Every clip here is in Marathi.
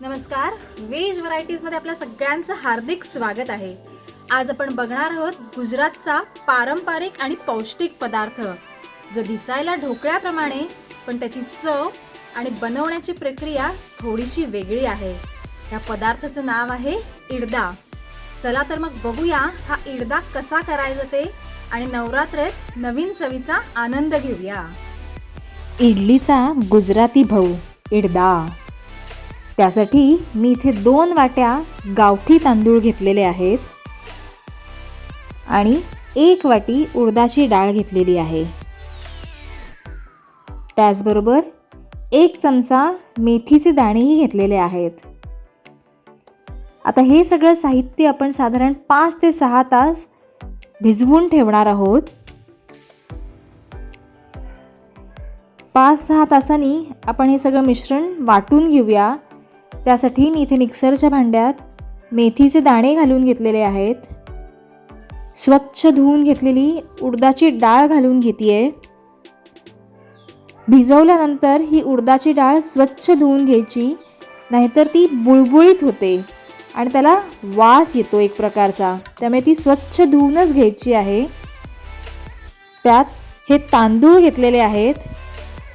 नमस्कार. व्हेज व्हरायटीजमध्ये आपल्या सगळ्यांचं हार्दिक स्वागत आहे. आज आपण बघणार आहोत गुजरातचा पारंपरिक आणि पौष्टिक पदार्थ. जो दिसायला ढोकळ्याप्रमाणे पण त्याची चव आणि बनवण्याची प्रक्रिया थोडीशी वेगळी आहे. या पदार्थाचं नाव आहे इडदा. चला तर मग बघूया हा इडदा कसा करायचा ते आणि नवरात्रेत नवीन चवीचा आनंद घेऊया. इडलीचा गुजराती भाऊ इडदा. त्यासाठी मी इथे दोन वाट्या गावठी तांदूळ घेतलेले आहेत आणि एक वाटी उडदाची डाळ घेतलेली आहे. त्याचबरोबर एक चमचा मेथीचे दाणेही घेतलेले आहेत. आता हे सगळं साहित्य आपण साधारण पाच ते सहा तास भिजवून ठेवणार आहोत. पाच सहा तासांनी आपण हे सगळं मिश्रण वाटून घेऊया. त्यासाठी मी इथे मिक्सरच्या भांड्यात मेथीचे दाणे घालून घेतलेले आहेत. स्वच्छ धुवून घेतलेली उडदाची डाळ घालून घेते भिजवल्यानंतर ही उडदाची डाळ स्वच्छ धुवून घ्यायची नाहीतर ती बुळबुळीत होते आणि त्याला वास येतो एक प्रकारचा. त्यामुळे ती स्वच्छ धुवूनच घ्यायची आहे. त्यात हे तांदूळ घेतलेले आहेत.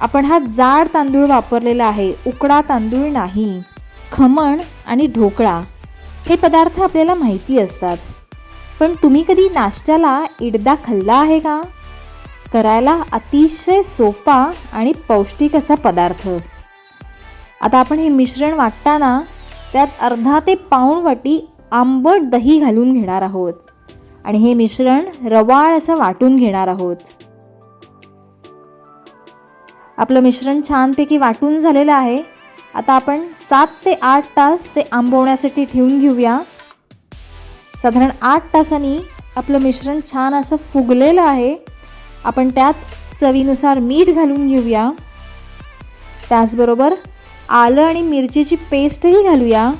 आपण हा जाड तांदूळ वापरलेला आहे. उकडा तांदूळ नाही. खमण आणि ढोकळा हे पदार्थ आपल्याला माहिती असतात. पण तुम्ही कधी नाश्त्याला इडदा खाल्ला आहे का? करायला अतिशय सोपा आणि पौष्टिक असा पदार्थ. आता आपण हे मिश्रण वाटताना त्यात अर्धा ते पाऊण वाटी आंबट दही घालून घेणार आहोत आणि हे मिश्रण रवाळ असं वाटून घेणार आहोत. आपलं मिश्रण छानपैकी वाटून झालेलं आहे. आता आपण सात ते आठ तास ते आंबवण्यासाठी ठेवून घेऊया. साधारण आठ तासांनी आपलं मिश्रण छान असं फुगलेलं आहे. आपण त्यात चवीनुसार मीठ घालून घेऊया. त्याचबरोबर आलं आणि मिरचीची पेस्टही घालूया.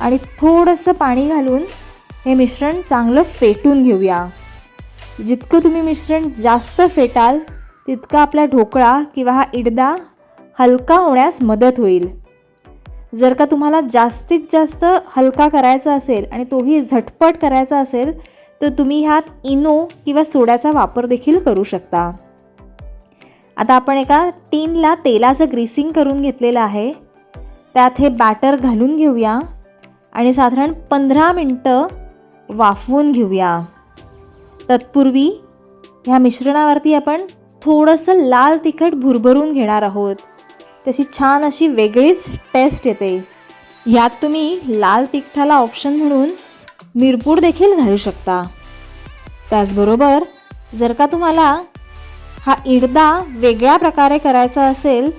आणि थोडंसं पाणी घालून हे मिश्रण चांगलं फेटून घेऊया. जितकं तुम्ही मिश्रण जास्त फेटाल तितका आपला ढोकळा किंवा हा इडदा हलका होण्यास मदत होईल. जर का तुम्हाला जास्तीत जास्त हलका करायचा असेल आणि तोही झटपट करायचा असेल तर तुम्ही ह्यात इनो किंवा सोड्याचा वापर देखील करू शकता. आता आपण एका टीनला तेलाचं ग्रीसिंग करून घेतलेलं आहे. त्यात हे बॅटर घालून घेऊया आणि साधारण पंधरा मिनटं वाफवून घेऊया. तत्पूर्वी ह्या मिश्रणावरती आपण थोडंसं लाल तिखट भुरभरून घेणार आहोत. त्याची छान अशी वेगळीच टेस्ट येते. यात तुम्ही लाल तिखटाला ऑप्शन म्हणून मिरपूड देखील घालू शकता. त्याचबरोबर जर का तुम्हाला हा इडदा वेगळ्या प्रकारे करायचा असेल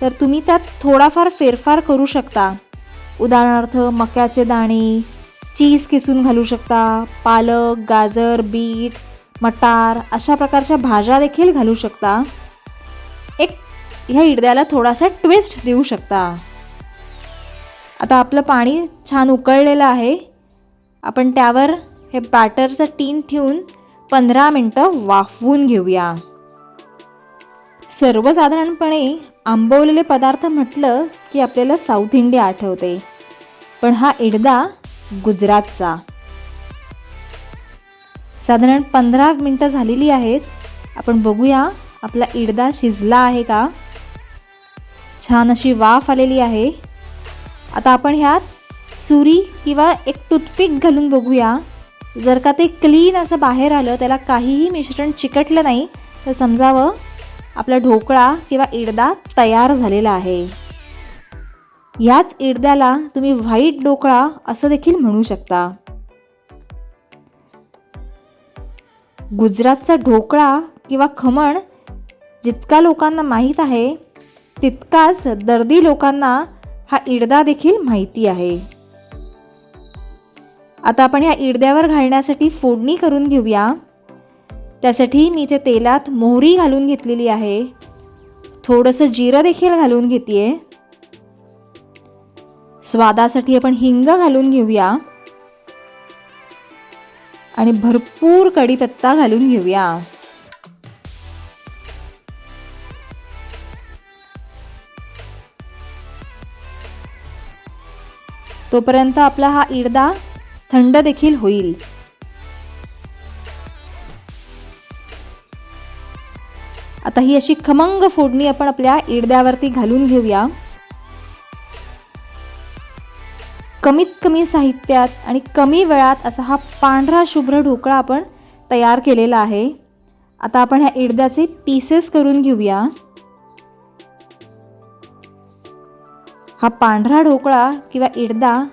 तर तुम्ही त्यात थोडाफार फेरफार करू शकता. उदाहरणार्थ मक्याचे दाणे चीज किसून घालू शकता. पालक गाजर बीट मटार अशा प्रकारच्या भाज्या देखील घालू शकता. एक ह्या इडद्याला थोडासा ट्विस्ट देऊ शकता. आता आपलं पाणी छान उकळलेलं आहे. आपण त्यावर हे बॅटरचं टीन ठेवून पंधरा मिनटं वाफवून घेऊया. सर्वसाधारणपणे आंबवलेले पदार्थ म्हटलं की आपल्याला साऊथ इंडिया आठवते. पण हा इडदा गुजरातचा. साधारण पंधरा मिनटं झालेली आहेत. आपण बघूया आपला इडदा शिजला आहे का? छान अशी वाफ आलेली आहे. आता आपण ह्यात सुरी किंवा एक टूथपिक घालून बघूया. जर का ते क्लीन असं बाहेर आलं त्याला काहीही मिश्रण चिकटलं नाही तर समजावं आपला ढोकळा किंवा इडदा तयार झालेला आहे. ह्याच इडद्याला तुम्ही व्हाईट ढोकळा असं देखील म्हणू शकता. गुजरातचा ढोकळा किंवा खमण जितका लोकांना माहीत आहे तितकाच दर्दी लोकांना हा इडदा देखील माहिती आहे. आता आपण ह्या इडद्यावर घालण्यासाठी फोडणी करून घेऊया. त्यासाठी मी इथे तेलात मोहरी घालून घेतलेली आहे. थोडंसं जिरं देखील घालून घेते आहे स्वादासाठी आपण हिंग घालून घेऊया. आणि भरपूर कडीपत्ता घालून घेऊया. तोपर्यंत आपला हा इडदा थंड देखील होईल. आता ही अशी खमंग फोडणी आपण आपल्या इडद्यावरती घालून घेऊया. कमीत कमी साहित्यात आणि कमी वेळात असा हा पांढरा शुभ्र ढोकळा आपण तयार केलेला आहे. आता आपण ह्या इडद्याचे पीसेस करून घेऊया. हा पांढरा ढोकळा किंवा इडदा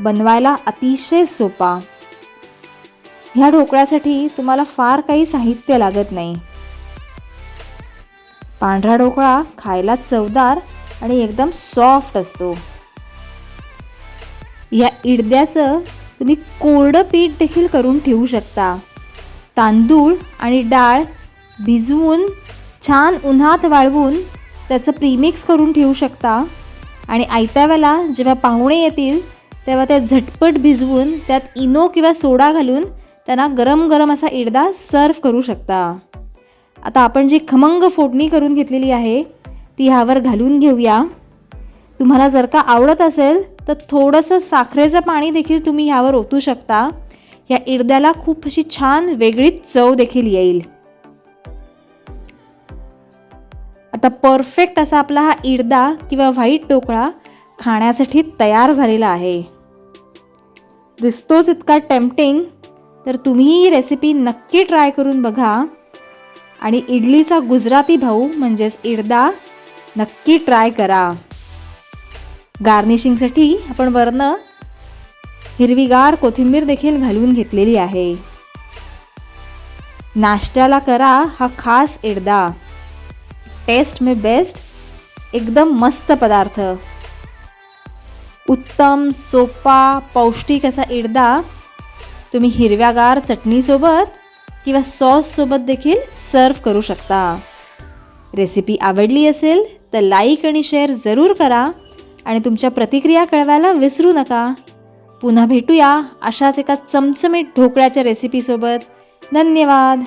बनवायला अतिशय सोपा. ह्या ढोकळ्यासाठी तुम्हाला फार काही साहित्य लागत नाही. पांढरा ढोकळा खायला चवदार आणि एकदम सॉफ्ट असतो. या इडद्याचं तुम्ही कोरडं पीठ देखील करून ठेवू शकता. तांदूळ आणि डाळ भिजवून छान उन्हात वाळवून त्याचं प्रीमिक्स करून ठेवू शकता. आणि आयत्यावेळेला जेव्हा पाहुणे येतील तेव्हा ते झटपट भिजवून त्यात इनो किंवा सोडा घालून त्यांना गरम गरम असा इडदा सर्व करू शकता. आता आपण जी खमंग फोडणी करून घेतलेली आहे ती ह्यावर घालून घेऊया. तुम्हाला जर का आवडत असेल तर थोडंसं साखरेचं पाणी देखील तुम्ही ह्यावर ओतू शकता. या इडद्याला खूप अशी छान वेगळीच चव देखील येईल. आता परफेक्ट असा आपला हा इडदा किंवा व्हाईट ढोकळा खाण्यासाठी तयार झालेला आहे. दिसतोच इतका टेम्पटिंग तर तुम्ही ही रेसिपी नक्की ट्राय करून बघा. आणि इडलीचा गुजराती भाऊ म्हणजेच इडदा नक्की ट्राय करा. गार्निशिंगसाठी आपण वरनं हिरवीगार कोथिंबीर देखील घालून घेतलेली आहे. नाश्त्याला करा हा खास इडदा टेस्ट मे बेस्ट एकदम मस्त पदार्थ. उत्तम सोपा पौष्टिक असा इडदा तुम्ही हिरव्यागार चटणीसोबत किंवा सॉससोबत देखील सर्व करू शकता. रेसिपी आवडली असेल तर लाईक आणि शेअर जरूर करा. आणि तुमच्या प्रतिक्रिया कळवायला विसरू नका. पुन्हा भेटूया अशाच एका चमचमीत ढोकळ्याच्या रेसिपीसोबत धन्यवाद.